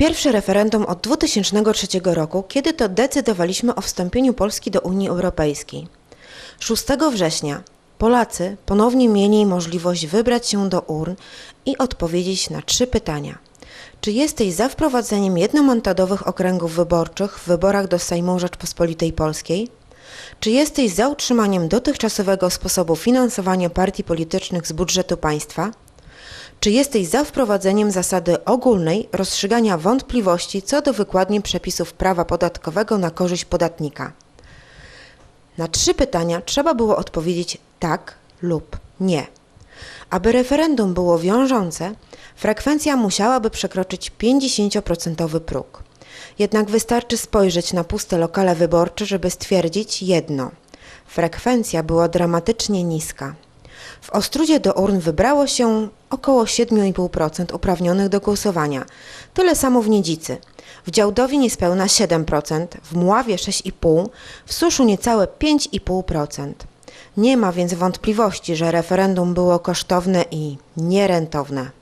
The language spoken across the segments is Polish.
Pierwsze referendum od 2003 roku, kiedy to decydowaliśmy o wstąpieniu Polski do Unii Europejskiej. 6 września Polacy ponownie mieli możliwość wybrać się do urn i odpowiedzieć na trzy pytania. Czy jesteś za wprowadzeniem jednomandatowych okręgów wyborczych w wyborach do Sejmu Rzeczpospolitej Polskiej? Czy jesteś za utrzymaniem dotychczasowego sposobu finansowania partii politycznych z budżetu państwa? Czy jesteś za wprowadzeniem zasady ogólnej rozstrzygania wątpliwości co do wykładni przepisów prawa podatkowego na korzyść podatnika? Na trzy pytania trzeba było odpowiedzieć tak lub nie. Aby referendum było wiążące, frekwencja musiałaby przekroczyć 50% próg. Jednak wystarczy spojrzeć na puste lokale wyborcze, żeby stwierdzić jedno: frekwencja była dramatycznie niska. W Ostrudzie do urn wybrało się około 7,5% uprawnionych do głosowania. Tyle samo w Niedzicy. W Działdowie niespełna 7%, w Mławie 6,5%, w Suszu niecałe 5,5%. Nie ma więc wątpliwości, że referendum było kosztowne i nierentowne.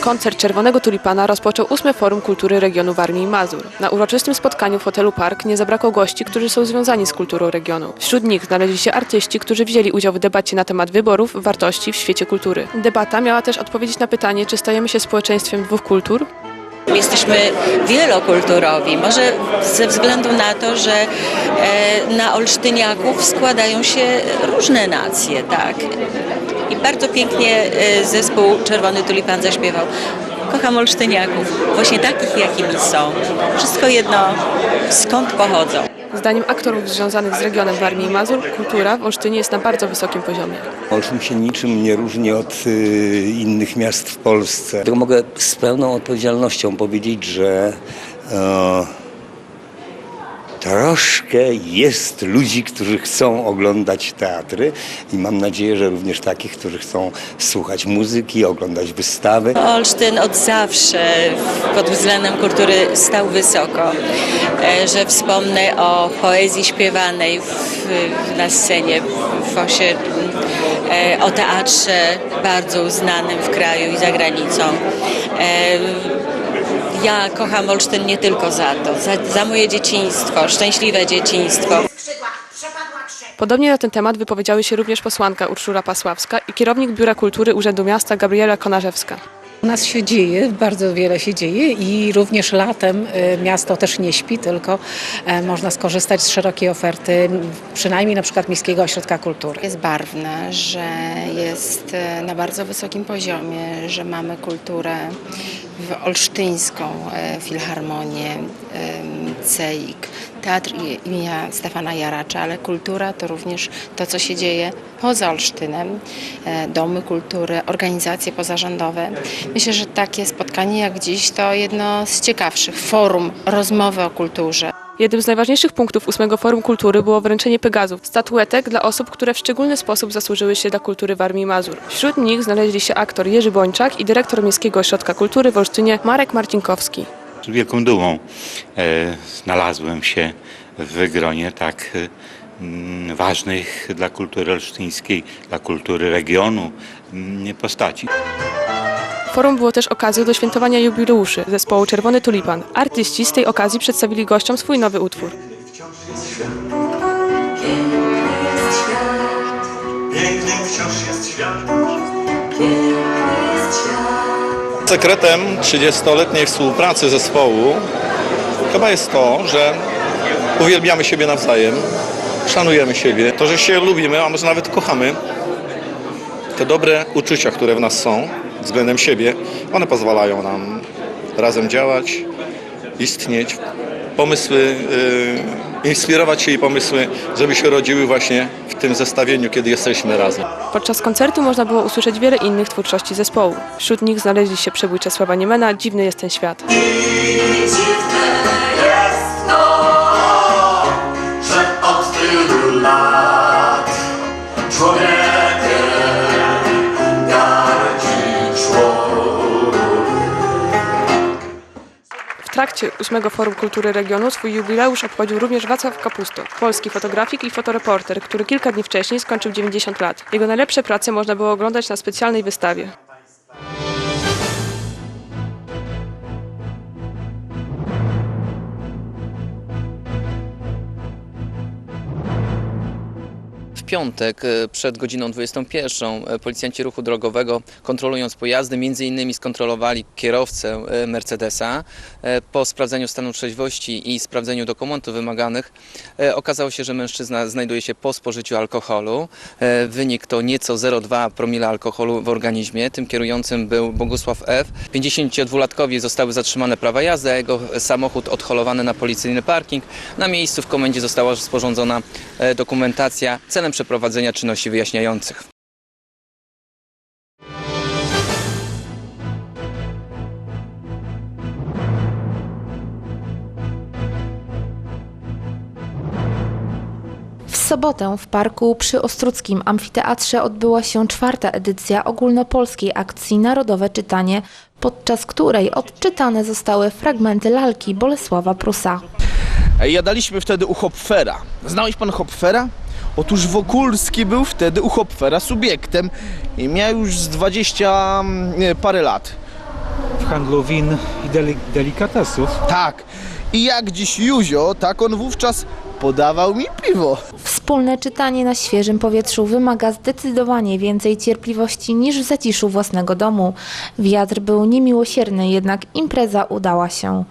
Koncert Czerwonego Tulipana rozpoczął ósme Forum Kultury Regionu Warmii i Mazur. Na uroczystym spotkaniu w hotelu Park nie zabrakło gości, którzy są związani z kulturą regionu. Wśród nich znaleźli się artyści, którzy wzięli udział w debacie na temat wyborów, wartości w świecie kultury. Debata miała też odpowiedzieć na pytanie, czy stajemy się społeczeństwem dwóch kultur, Jesteśmy wielokulturowi, może ze względu na to, że e, na Olsztyniaków składają się różne nacje, tak. I bardzo pięknie e, zespół Czerwony Tulipan zaśpiewał. Kocham Olsztyniaków, właśnie takich, jakimi są. Wszystko jedno, skąd pochodzą. Zdaniem aktorów związanych z regionem Warmii i Mazur, kultura w Olsztynie jest na bardzo wysokim poziomie. Olsztyn się niczym nie różni od y, innych miast w Polsce. Dlatego mogę z pełną odpowiedzialnością powiedzieć, że e, troszkę jest ludzi, którzy chcą oglądać teatry i mam nadzieję, że również takich, którzy chcą słuchać muzyki, oglądać wystawy. Olsztyn od zawsze pod względem kultury stał wysoko. E, Że wspomnę o poezji śpiewanej w, na scenie w Fosie, e, o teatrze bardzo uznanym w kraju i za granicą. Ja kocham Olsztyn nie tylko za to, za, za moje dzieciństwo, szczęśliwe dzieciństwo. Podobnie na ten temat wypowiedziały się również posłanka Urszula Pasławska i kierownik Biura Kultury Urzędu Miasta Gabriela Konarzewska. U nas się dzieje, bardzo wiele się dzieje i również latem e, miasto też nie śpi, tylko e, można skorzystać z szerokiej oferty, przynajmniej na przykład Miejskiego Ośrodka Kultury. jest barwne, że jest e, na bardzo wysokim poziomie, że mamy kulturę w olsztyńską e, filharmonię, CEIK, Teatr imienia Stefana Jaracza, ale kultura to również to, co się dzieje poza Olsztynem, e, domy kultury, organizacje pozarządowe. Myślę, że takie spotkanie jak dziś to jedno z ciekawszych forum rozmowy o kulturze. Jednym z najważniejszych punktów ósmego Forum Kultury było wręczenie Pegazów, statuetek dla osób, które w szczególny sposób zasłużyły się dla kultury Warmii i Mazur. Wśród nich znaleźli się aktor Jerzy Bończak i dyrektor Miejskiego Ośrodka Kultury w Olsztynie Marek Marcinkowski. Z wielką dumą e, znalazłem się w gronie tak e, ważnych dla kultury olsztyńskiej, dla kultury regionu mm, postaci. Forum było też okazją do świętowania jubileuszy zespołu Czerwony Tulipan. Artyści z tej okazji przedstawili gościom swój nowy utwór. Pięknym wciąż jest świat. Sekretem 30-letniej współpracy zespołu chyba jest to, że uwielbiamy siebie nawzajem, szanujemy siebie, to, że się lubimy, a może nawet kochamy. Te dobre uczucia, które w nas są względem siebie, one pozwalają nam razem działać, istnieć, pomysły, y, inspirować się i pomysły, żeby się rodziły właśnie w tym zestawieniu, kiedy jesteśmy razem. Podczas koncertu można było usłyszeć wiele innych twórczości zespołu. Wśród nich znaleźli się przebój Czesława Niemena Dziwny jest ten świat. Jest to, trakcie 8 Forum Kultury Regionu swój jubileusz obchodził również Wacław Kapusto, polski fotografik i fotoreporter, który kilka dni wcześniej skończył 90 lat. Jego najlepsze prace można było oglądać na specjalnej wystawie. Piątek e, przed godziną 21 e, policjanci ruchu drogowego kontrolując pojazdy między innymi skontrolowali kierowcę e, Mercedesa. Po sprawdzeniu stanu trzeźwości i sprawdzeniu dokumentów wymaganych okazało się, że mężczyzna znajduje się po spożyciu alkoholu. Wynik to nieco 0,2 promila alkoholu w organizmie. Tym kierującym był Bogusław F. 52-latkowi zostały zatrzymane prawa jazdy, a jego samochód odholowany na policyjny parking. Na miejscu w komendzie została sporządzona dokumentacja celem przeprowadzenia czynności wyjaśniających. W sobotę w parku przy Ostruckim Amfiteatrze odbyła się czwarta edycja ogólnopolskiej akcji Narodowe Czytanie, podczas której odczytane zostały fragmenty lalki Bolesława Prusa. Jadaliśmy wtedy u Hopfera. Znałeś pan Hopfera? Otóż Wokulski był wtedy u Hopfera subiektem i miał już z 20 mm, parę lat. w handlu win i deli- delikatesów. Tak. I jak dziś Juzio, tak on wówczas podawał mi piwo. Wspólne czytanie na świeżym powietrzu wymaga zdecydowanie więcej cierpliwości niż w zaciszu własnego domu. Wiatr był niemiłosierny, jednak impreza udała się.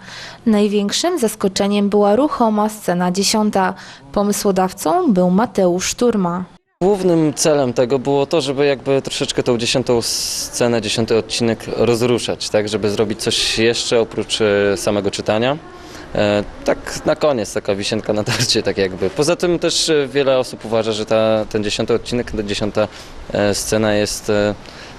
Największym zaskoczeniem była ruchoma scena dziesiąta. Pomysłodawcą był Mateusz Szturma. Głównym celem tego było to, żeby jakby troszeczkę tą dziesiątą scenę, dziesiąty odcinek rozruszać, tak, żeby zrobić coś jeszcze oprócz e, samego czytania. E, tak na koniec, taka wisienka na torcie, tak jakby. Poza tym też e, wiele osób uważa, że ta, ten dziesiąty odcinek, ta dziesiąta e, scena jest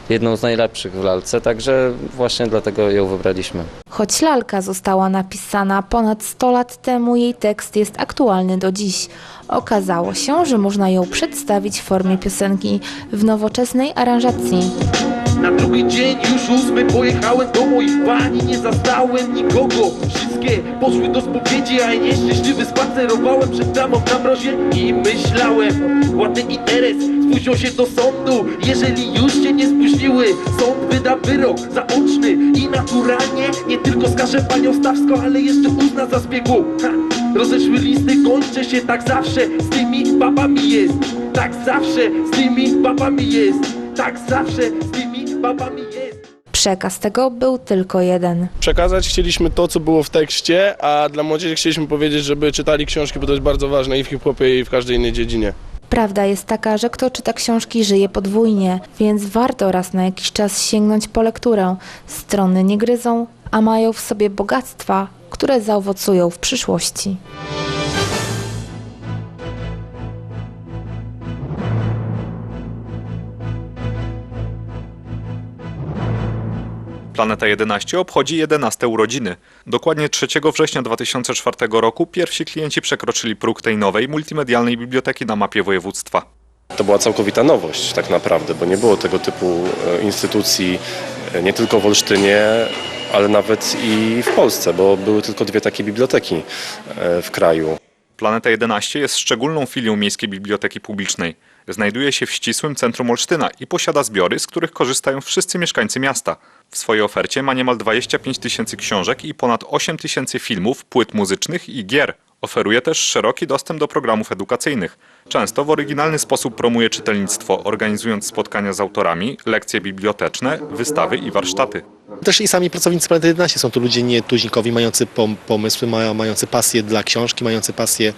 jedną z najlepszych w lalce, także właśnie dlatego ją wybraliśmy. Choć lalka została napisana ponad 100 lat temu, jej tekst jest aktualny do dziś. Okazało się, że można ją przedstawić w formie piosenki w nowoczesnej aranżacji. Na drugi dzień już ósmy pojechałem do moich pani Nie zastałem nikogo. Wszystkie poszły do spowiedzi A ja nieszczęśliwy spacerowałem przed bramą na mrozie I myślałem Ładny interes Spóźnią się do sądu. Jeżeli już się nie spóźniły Sąd wyda wyrok zaoczny I naturalnie Nie tylko skaże panią Stawską Ale jeszcze uzna za zbiegłą. Rozeszły listy Kończy się tak zawsze Z tymi babami jest. Tak zawsze z tymi babami jest. Tak zawsze z tymi babami jest Przekaz tego był tylko jeden. Przekazać chcieliśmy to, co było w tekście, a dla młodzieży chcieliśmy powiedzieć, żeby czytali książki, bo to jest bardzo ważne i w hip-hopie, i w każdej innej dziedzinie. Prawda jest taka, że kto czyta książki żyje podwójnie, więc warto raz na jakiś czas sięgnąć po lekturę. Strony nie gryzą, a mają w sobie bogactwa, które zaowocują w przyszłości. Planeta 11 obchodzi 11 urodziny. Dokładnie 3 września 2004 roku pierwsi klienci przekroczyli próg tej nowej multimedialnej biblioteki na mapie województwa. To była całkowita nowość tak naprawdę, bo nie było tego typu e, instytucji e, nie tylko w Olsztynie, ale nawet i w Polsce, bo były tylko dwie takie biblioteki e, w kraju. Planeta 11 jest szczególną filią Miejskiej Biblioteki Publicznej. Znajduje się w ścisłym centrum Olsztyna i posiada zbiory, z których korzystają wszyscy mieszkańcy miasta. W swojej ofercie ma niemal 25 tysięcy książek i ponad 8 tysięcy filmów, płyt muzycznych i gier. Oferuje też szeroki dostęp do programów edukacyjnych. Często w oryginalny sposób promuje czytelnictwo, organizując spotkania z autorami, lekcje biblioteczne, wystawy i warsztaty. Też i sami pracownicy Planety 11 są to ludzie nietuzinkowi, mający pom- pomysły, mają, mający pasję dla książki, mający pasję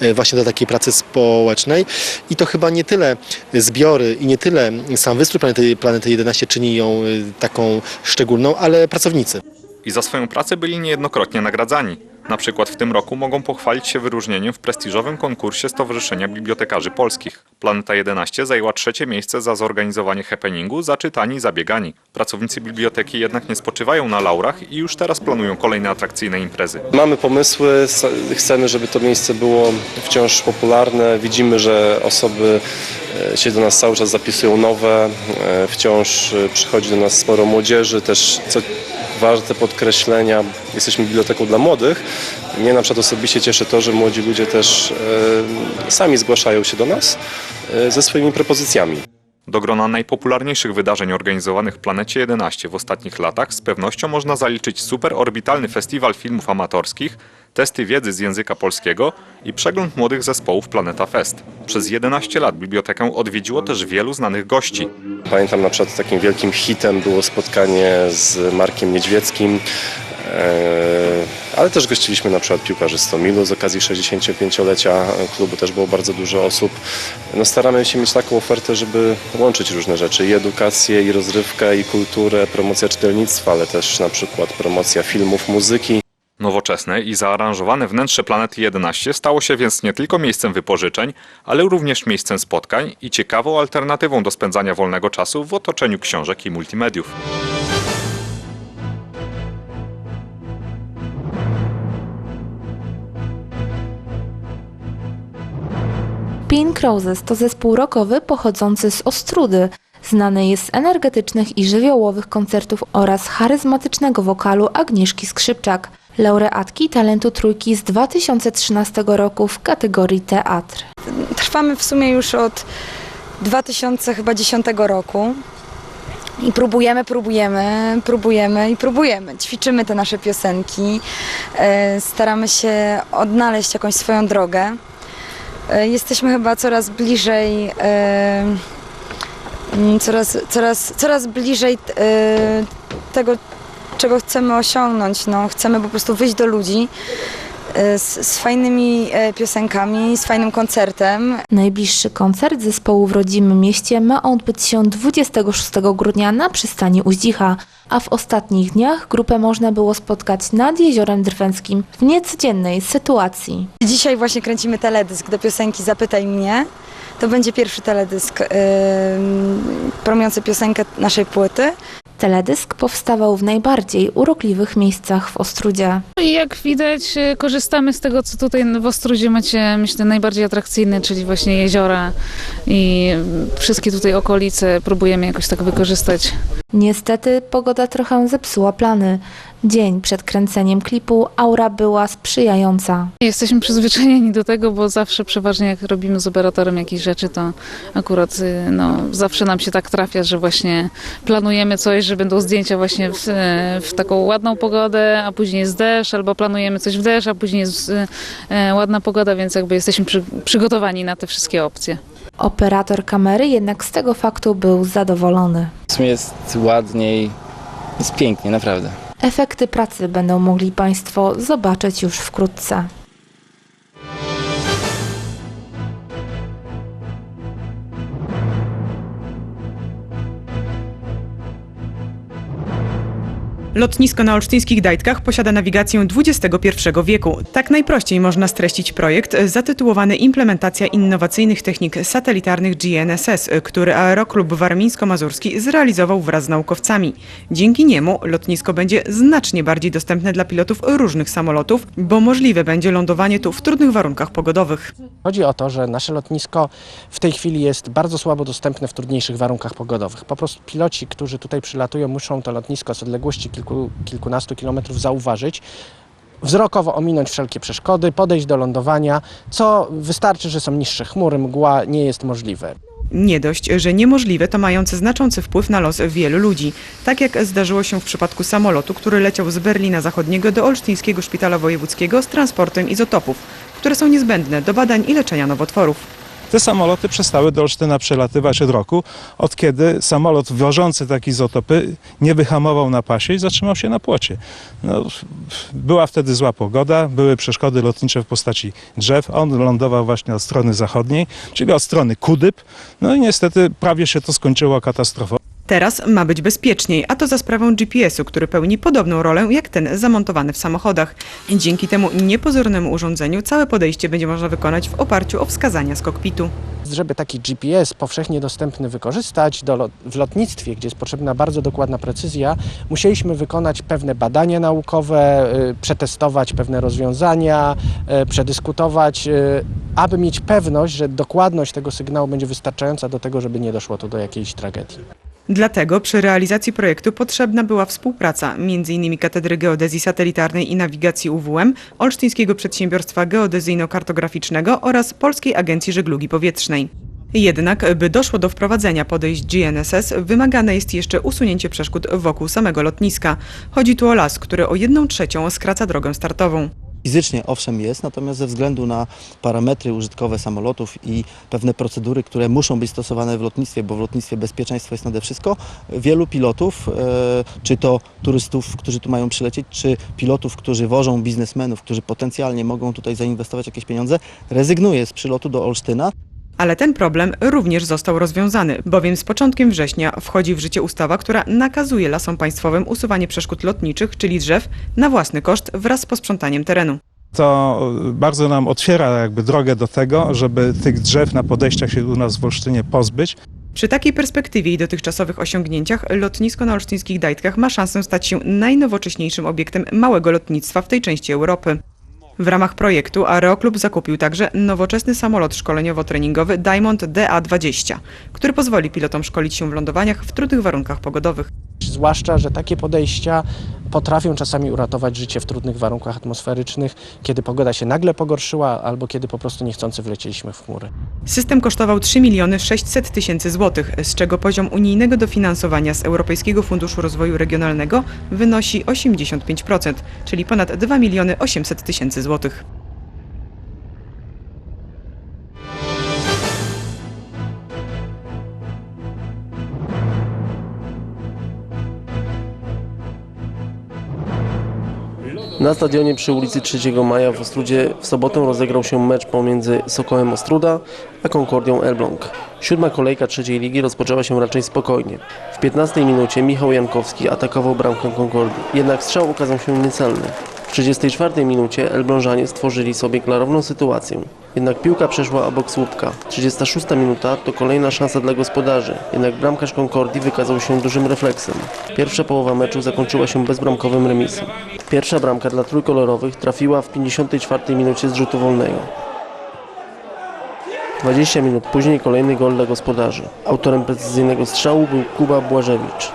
e, właśnie do takiej pracy społecznej. I to chyba nie tyle zbiory i nie tyle sam wystrój Planety, Planety 11 czyni ją e, taką szczególną, ale pracownicy. I za swoją pracę byli niejednokrotnie nagradzani. Na przykład w tym roku mogą pochwalić się wyróżnieniem w prestiżowym konkursie Stowarzyszenia Bibliotekarzy Polskich. Planeta 11 zajęła trzecie miejsce za zorganizowanie happeningu, za czytani i zabiegani. Pracownicy biblioteki jednak nie spoczywają na laurach i już teraz planują kolejne atrakcyjne imprezy. Mamy pomysły, chcemy, żeby to miejsce było wciąż popularne. Widzimy, że osoby e, się do nas cały czas zapisują nowe, e, wciąż e, przychodzi do nas sporo młodzieży, też co warte podkreślenia. Jesteśmy biblioteką dla młodych. Mnie na przykład osobiście cieszy to, że młodzi ludzie też e, sami zgłaszają się do nas e, ze swoimi propozycjami. Do grona najpopularniejszych wydarzeń organizowanych w Planecie 11 w ostatnich latach z pewnością można zaliczyć superorbitalny festiwal filmów amatorskich, testy wiedzy z języka polskiego i przegląd młodych zespołów Planeta Fest. Przez 11 lat bibliotekę odwiedziło też wielu znanych gości. Pamiętam na przykład takim wielkim hitem było spotkanie z Markiem Niedźwieckim, e, ale też gościliśmy na przykład piłkarzy z Tomilu z okazji 65-lecia klubu, też było bardzo dużo osób. No staramy się mieć taką ofertę, żeby łączyć różne rzeczy, i edukację, i rozrywkę, i kulturę, promocja czytelnictwa, ale też na przykład promocja filmów, muzyki. Nowoczesne i zaaranżowane wnętrze Planety 11 stało się więc nie tylko miejscem wypożyczeń, ale również miejscem spotkań i ciekawą alternatywą do spędzania wolnego czasu w otoczeniu książek i multimediów. Pink Roses to zespół rockowy pochodzący z Ostrudy. Znany jest z energetycznych i żywiołowych koncertów oraz charyzmatycznego wokalu Agnieszki Skrzypczak, laureatki talentu trójki z 2013 roku w kategorii teatr. Trwamy w sumie już od 2010 roku. I próbujemy, próbujemy, próbujemy i próbujemy. Ćwiczymy te nasze piosenki, e, staramy się odnaleźć jakąś swoją drogę. E, Jesteśmy chyba coraz bliżej, e, mm, coraz, coraz, coraz bliżej tego, czego chcemy osiągnąć. No, chcemy po prostu wyjść do ludzi e, z, z fajnymi e, piosenkami, z fajnym koncertem. Najbliższy koncert zespołu w rodzimym mieście ma odbyć się 26 grudnia na przystani Uździcha, a w ostatnich dniach grupę można było spotkać nad Jeziorem Drwęckim w niecodziennej sytuacji. Dzisiaj właśnie kręcimy teledysk do piosenki Zapytaj mnie. To będzie pierwszy teledysk yy, promujący piosenkę naszej płyty. Teledysk powstawał w najbardziej urokliwych miejscach w Ostrudzie. I jak widać, e, korzystamy z tego, co tutaj w Ostrudzie macie, myślę, najbardziej atrakcyjne, czyli właśnie jeziora i wszystkie tutaj okolice próbujemy jakoś tak wykorzystać. Niestety pogoda trochę zepsuła plany. Dzień przed kręceniem klipu aura była sprzyjająca. Jesteśmy przyzwyczajeni do tego, bo zawsze przeważnie jak robimy z operatorem jakieś rzeczy, to akurat y, no, zawsze nam się tak trafia, że właśnie planujemy coś, że będą zdjęcia właśnie w, e, w taką ładną pogodę, a później jest deszcz, albo planujemy coś w deszcz, a później jest y, e, ładna pogoda, więc jakby jesteśmy przy, przygotowani na te wszystkie opcje. Operator kamery jednak z tego faktu był zadowolony. W sumie jest ładniej, jest pięknie, naprawdę. Efekty pracy będą mogli Państwo zobaczyć już wkrótce. Lotnisko na olsztyńskich Dajtkach posiada nawigację XXI wieku. Tak najprościej można streścić projekt zatytułowany Implementacja innowacyjnych technik satelitarnych GNSS, który Aeroklub Warmińsko-Mazurski zrealizował wraz z naukowcami. Dzięki niemu lotnisko będzie znacznie bardziej dostępne dla pilotów różnych samolotów, bo możliwe będzie lądowanie tu w trudnych warunkach pogodowych. Chodzi o to, że nasze lotnisko w tej chwili jest bardzo słabo dostępne w trudniejszych warunkach pogodowych. Po prostu piloci, którzy tutaj przylatują, muszą to lotnisko z odległości kilku, kilkunastu kilometrów zauważyć, wzrokowo ominąć wszelkie przeszkody, podejść do lądowania, co wystarczy, że są niższe chmury, mgła, nie jest możliwe. Nie dość, że niemożliwe, to mające znaczący wpływ na los wielu ludzi. Tak jak zdarzyło się w przypadku samolotu, który leciał z Berlina Zachodniego do Olsztyńskiego Szpitala Wojewódzkiego z transportem izotopów, które są niezbędne do badań i leczenia nowotworów. Te samoloty przestały do Olsztyna przelatywać od roku, od kiedy samolot wożący takie izotopy nie wyhamował na pasie i zatrzymał się na płocie. No, była wtedy zła pogoda, były przeszkody lotnicze w postaci drzew, on lądował właśnie od strony zachodniej, czyli od strony Kudyb, no i niestety prawie się to skończyło katastrofą. Teraz ma być bezpieczniej, a to za sprawą GPS-u, który pełni podobną rolę jak ten zamontowany w samochodach. Dzięki temu niepozornemu urządzeniu całe podejście będzie można wykonać w oparciu o wskazania z kokpitu. Żeby taki GPS powszechnie dostępny wykorzystać do, w lotnictwie, gdzie jest potrzebna bardzo dokładna precyzja, musieliśmy wykonać pewne badania naukowe, y, przetestować pewne rozwiązania, y, przedyskutować, y, aby mieć pewność, że dokładność tego sygnału będzie wystarczająca do tego, żeby nie doszło tu do jakiejś tragedii. Dlatego przy realizacji projektu potrzebna była współpraca m.in. Katedry Geodezji Satelitarnej i Nawigacji UWM, Olsztyńskiego Przedsiębiorstwa Geodezyjno-Kartograficznego oraz Polskiej Agencji Żeglugi Powietrznej. Jednak, by doszło do wprowadzenia podejść GNSS, wymagane jest jeszcze usunięcie przeszkód wokół samego lotniska. Chodzi tu o las, który o jedną trzecią skraca drogę startową. Fizycznie owszem jest, natomiast ze względu na parametry użytkowe samolotów i pewne procedury, które muszą być stosowane w lotnictwie, bo w lotnictwie bezpieczeństwo jest nade wszystko, wielu pilotów, e, czy to turystów, którzy tu mają przylecieć, czy pilotów, którzy wożą biznesmenów, którzy potencjalnie mogą tutaj zainwestować jakieś pieniądze, rezygnuje z przylotu do Olsztyna. Ale ten problem również został rozwiązany, bowiem z początkiem września wchodzi w życie ustawa, która nakazuje lasom państwowym usuwanie przeszkód lotniczych, czyli drzew, na własny koszt wraz z posprzątaniem terenu. To bardzo nam otwiera jakby drogę do tego, żeby tych drzew na podejściach się u nas w Olsztynie pozbyć. Przy takiej perspektywie i dotychczasowych osiągnięciach lotnisko na olsztyńskich Dajtkach ma szansę stać się najnowocześniejszym obiektem małego lotnictwa w tej części Europy. W ramach projektu Aeroklub zakupił także nowoczesny samolot szkoleniowo-treningowy Diamond DA-20, który pozwoli pilotom szkolić się w lądowaniach w trudnych warunkach pogodowych. Zwłaszcza, że takie podejścia potrafią czasami uratować życie w trudnych warunkach atmosferycznych, kiedy pogoda się nagle pogorszyła albo kiedy po prostu niechcący wlecieliśmy w chmury. System kosztował 3 miliony 600 tysięcy złotych, z czego poziom unijnego dofinansowania z Europejskiego Funduszu Rozwoju Regionalnego wynosi 85%, czyli ponad 2 miliony 800 tysięcy złotych. Na stadionie przy ulicy 3 Maja w Ostrudzie w sobotę rozegrał się mecz pomiędzy Sokołem Ostruda a Concordią Elbląg. Siódma kolejka trzeciej ligi rozpoczęła się raczej spokojnie. W 15 minucie Michał Jankowski atakował bramkę Concordii, jednak strzał okazał się niecelny. W 34 minucie Elblążanie stworzyli sobie klarowną sytuację. Jednak piłka przeszła obok słupka. 36 minuta to kolejna szansa dla gospodarzy. Jednak bramkarz Concordii wykazał się dużym refleksem. Pierwsza połowa meczu zakończyła się bezbramkowym remisem. Pierwsza bramka dla trójkolorowych trafiła w 54 minucie z rzutu wolnego. 20 minut później kolejny gol dla gospodarzy. Autorem precyzyjnego strzału był Kuba Błażewicz.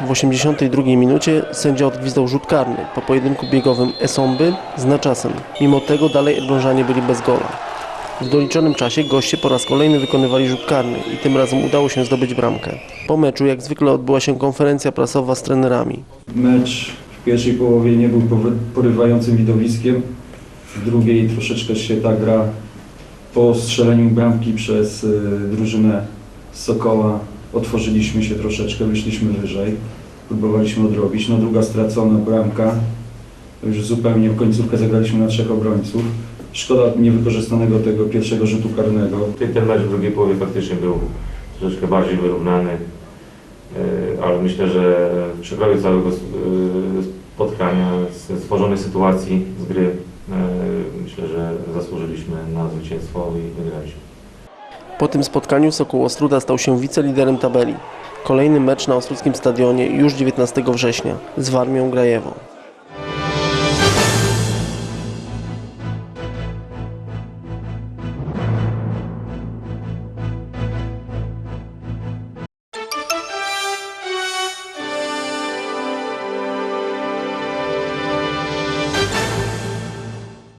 W 82 minucie sędzia odgwizdał rzut karny po pojedynku biegowym Esomby z Naczasem. Mimo tego dalej Elblążanie byli bez gola. W doliczonym czasie goście po raz kolejny wykonywali rzut karny i tym razem udało się zdobyć bramkę. Po meczu jak zwykle odbyła się konferencja prasowa z trenerami. Mecz w pierwszej połowie nie był pory- porywającym widowiskiem, w drugiej troszeczkę się ta gra po strzeleniu bramki przez y, drużynę Sokoła otworzyliśmy się troszeczkę, wyszliśmy wyżej, próbowaliśmy odrobić. No druga stracona bramka, już zupełnie w końcówkę zagraliśmy na trzech obrońców. Szkoda niewykorzystanego tego pierwszego rzutu karnego. Ten mecz w drugiej połowie faktycznie był troszeczkę bardziej wyrównany, e, ale myślę, że w przekroju całego e, spotkania, stworzonej sytuacji, z gry, e, myślę, że zasłużyliśmy na zwycięstwo i wygraliśmy. Po tym spotkaniu Sokół Ostruda stał się wiceliderem tabeli. Kolejny mecz na Ostrudzkim Stadionie już 19 września z Warmią Grajewo.